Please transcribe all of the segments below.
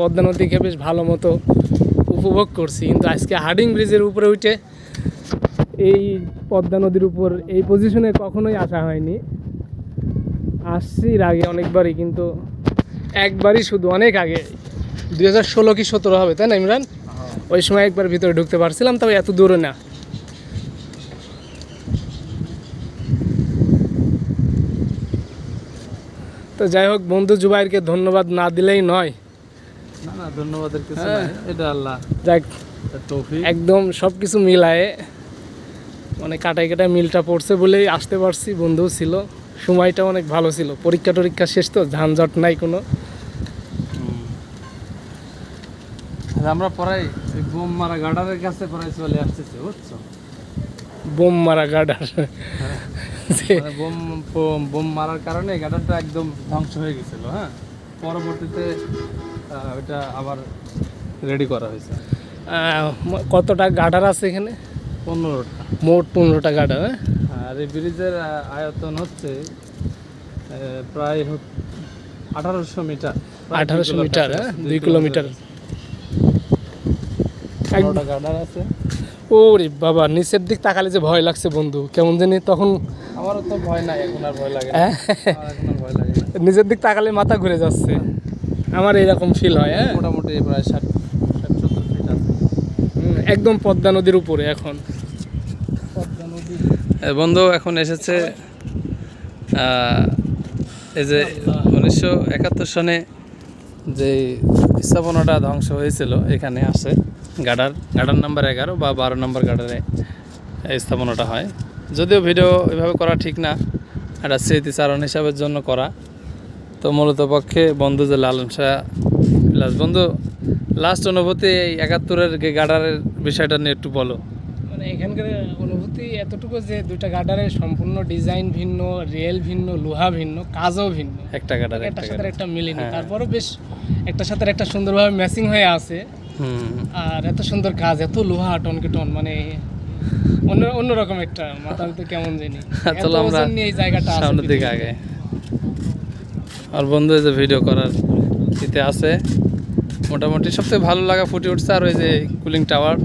পদ্মা নদীকে বেশ ভালো মতো উপভোগ করছি। কিন্তু আজকে হার্ডিং ব্রিজের উপরে উঠে এই পদ্মা নদীর উপর এই পজিশনে কখনোই আসা হয়নি। আসছি আগে অনেকবারই কিন্তু একবারই শুধু অনেক আগে। দুই হাজার ষোলো কি সতেরো হবে তাই না ইমরান? ওই সময় একবার ভিতরে ঢুকতে পারছিলাম তবে এত দূরে না। তো যাই হোক বন্ধু জুবাইরকে ধন্যবাদ না দিলেই নয়। না না ধন্যবাদের কিছু হ্যাঁ। নাই। এটা আল্লাহ। যাক তৌফিক। একদম সব কিছু মিলায়ে মানে কাটাই কাটায় মিলটা পড়ছে বলেই আসতে পারছি বন্ধুও ছিল। সময়টা অনেক ভালো ছিল। পরীক্ষা টরীক্ষা শেষ তো ঝানঝট নাই কোনো। আমরা পড়াই বোম মারা গার্ডারের কাছে পড়াই চলে আসতেছে বুঝছ? বোম মারা গার্ডার। মানে বোম বোম- মারার কারণে গার্ডারটা একদম ধ্বংস হয়ে গেছিল হ্যাঁ? পরবর্তীতে ওটা আবার রেডি করা হয়েছে। কতটা গার্ডার আছে এখানে? পনেরোটা। মোট পনেরোটা গার্ডার হ্যাঁ? আর এই ব্রিজের আয়তন হচ্ছে প্রায় আঠারোশো মিটার। আঠারোশো মিটার হ্যাঁ? দুই কিলোমিটার গার্ডার আছে। ওরে বাবা নিচের দিক তাকালে যে ভয় লাগছে বন্ধু কেমন জানি তখন আমারও তো ভয় নাই এখন আর ভয় লাগে না। হ্যাঁ, এখন ভয় লাগে নিজের দিক তাকালে মাথা ঘুরে যাচ্ছে। আমার এরকম ফিল হয় হ্যাঁ? মোটামুটি প্রায় ষাট ষাট সত্তর ফিট আছে একদম পদ্মা নদীর উপরে এখন। বন্ধু এখন এসেছে এই যে উনিশশো একাত্তর সনে যে স্থাপনাটা ধ্বংস হয়েছিল এখানে আসে গাডার গাডার নাম্বার এগারো বা বারো নম্বর গাডারে এই স্থাপনাটা হয়। যদিও ভিডিও এভাবে করা ঠিক না একটা স্মৃতিচারণ হিসাবের জন্য করা। তো মূলত পক্ষে বন্ধু যে লালন শাহ প্লাস বন্ধু লাস্ট অনুভূতি এই একাত্তরের গে- গাডারের বিষয়টা নিয়ে একটু বলো। মানে এখানকার অনুভূতি এতটুকু যে দুইটা গার্ডারের সম্পূর্ণ ডিজাইন ভিন্ন রেল ভিন্ন লোহা ভিন্ন কাজও ভিন্ন। একটা গাডার একটা সাথে একটা মিলেনি হ্যাঁ। তারপরও বেশ একটা সাথে একটা সুন্দরভাবে ম্যাচিং হয়ে আছে। আর এত সুন্দর কাজ এত লোহা টনকে টন মানে অন্য অন্যরকম একটা মাথা তো কেমন জানি। এত চলো আমরা এই জায়গাটা সামনের দিকে আগে আর বন্ধু এই যে ভিডিও করার ইতে আছে। মোটামুটি সবথেকে ভালো লাগা ফুটে উঠছে আর ওই যে কুলিং টাওয়ার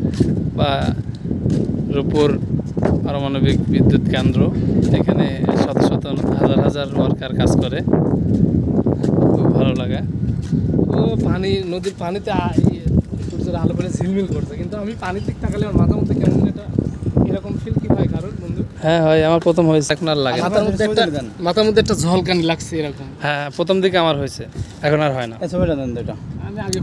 বা রূপপুর পারমাণবিক বিদ্যুৎ কেন্দ্র। এখানে শত শত হাজার হাজার ওয়ার্কার কাজ করে। খুব ভালো লাগে। ও পানি নদীর পানিতে ইয়ে, আলো করে ঝিলমিল করছে। কিন্তু আমি পানির দিক আমার মাথার মধ্যে কেমন এটা এরকম ফিল কি হয় কারোর বন্ধু? হ্যাঁ হয় আমার প্রথম হয়েছে। এখন লাগে মাথার মধ্যে একটা মাথার মধ্যে একটা ঝলকানি লাগছে এরকম। হ্যাঁ প্রথম দিকে আমার হয়েছে এখন আর হয় না। আমি আগে